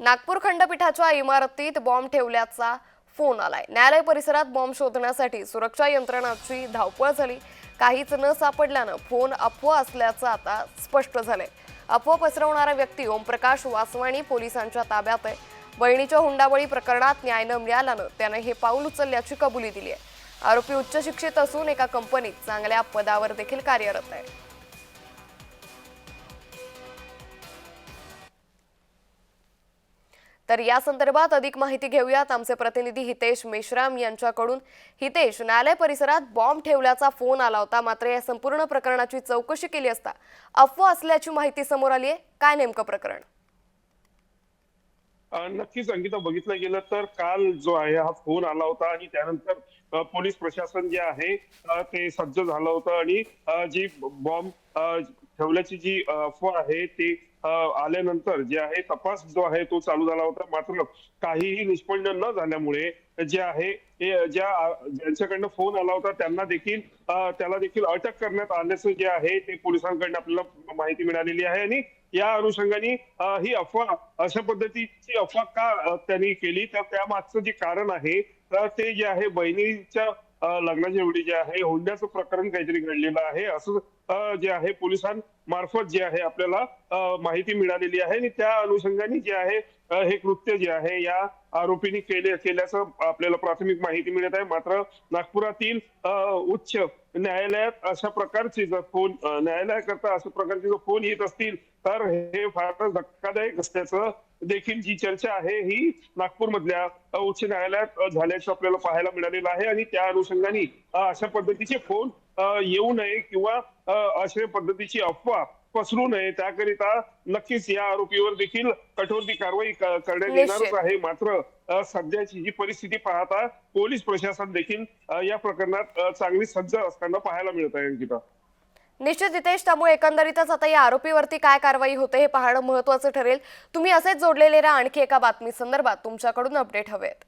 नागपूर खंडपीठाच्या इमारतीत बॉम्ब ठेवल्याचा फोन आलाय. न्यायालय परिसरात बॉम्ब शोधण्यासाठी सुरक्षा यंत्रणाची धावपळ झाली. काहीच न सापडल्यानं फोन अफवा असल्याचं आता स्पष्ट झालंय. अफवा पसरवणारा व्यक्ती ओमप्रकाश वासवाणी पोलिसांच्या ताब्यात आहे. बहिणीच्या हुंडाबळी प्रकरणात न्याय न मिळाल्यानं त्यानं हे पाऊल उचलल्याची कबुली दिली आहे आरोपी उच्च शिक्षित असून एका कंपनीत चांगल्या पदावर देखील कार्यरत आहे. तर या संदर्भात अधिक माहिती घेऊयात. आमचे प्रतिनिधी हितेश मेश्राम यांच्याकडून. हितेश न्यायालय परिसरात बॉम्ब ठेवल्याचा फोन आला होता. मात्र या संपूर्ण प्रकरणाची चौकशी केली असता अफवा असल्याची माहिती समोर आली आहे काय नेमकं प्रकरण? नक्कीच अंकिता बघितलं गेलं तर काल जो आहे हा फोन आला होता आणि त्यानंतर पोलीस प्रशासन जे आहे ते सज्ज झालं होतं आणि जी बॉम्ब ठेवल्याची जी अफवा आहे ती आल्यानंतर जे आहे तपास जो आहे तो चालू झाला होता. मात्र काहीही निष्पन्न न झाल्यामुळे जे आहे ज्या ज्यांच्याकडनं फोन आला होता त्यांना देखील त्याला देखील अटक करण्यात आल्याचं जे आहे ते पोलिसांकडनं आपल्याला माहिती मिळालेली आहे. आणि या अनुषंगाने ही अफवा अशा पद्धतीची अफवा का त्यांनी केली? तर त्यामागचं जे कारण आहे तर ते जे आहे बहिणीच्या लग्नाच्या वेळी जे आहे हुंड्याचं प्रकरण काहीतरी घडलेलं आहे. असं जे आहे पोलिसांमार्फत जे आहे आपल्याला माहिती मिळालेली आहे. आणि त्या अनुषंगाने जे आहे हे कृत्य जे आहे या आरोपींनी केले केल्याचं आपल्याला प्राथमिक माहिती मिळत आहे. मात्र नागपुरातील उच्च न्यायालयात अशा प्रकारचे जर फोन न्यायालयाकरता अशा प्रकारचे जर फोन येत असतील तर हे फारच धक्कादायक असल्याचं देखील जी चर्चा आहे ही नागपूरमधल्या मधल्या उच्च न्यायालयात झाल्याचं आपल्याला पाहायला मिळालेलं आहे. आणि त्या अनुषंगाने अशा पद्धतीचे फोन येऊ नये किंवा अशा पद्धतीची अफवा पसरू नये. त्याकरिता नक्कीच या आरोपीवर देखील कठोर ती कारवाई करण्यात. येणारच आहे. मात्र सध्याची जी परिस्थिती पाहता पोलीस प्रशासन देखील या प्रकरणात चांगली सज्ज असताना पाहायला मिळत आहे अंकिता. निश्चित हितेश त्यामुळे एकंदरीतच आता या आरोपीवरती काय कारवाई होते हे पाहणं महत्वाचं ठरेल. तुम्ही असेच जोडलेले राहा आणखी एका बातमी संदर्भात. तुमच्याकडून अपडेट हवेत.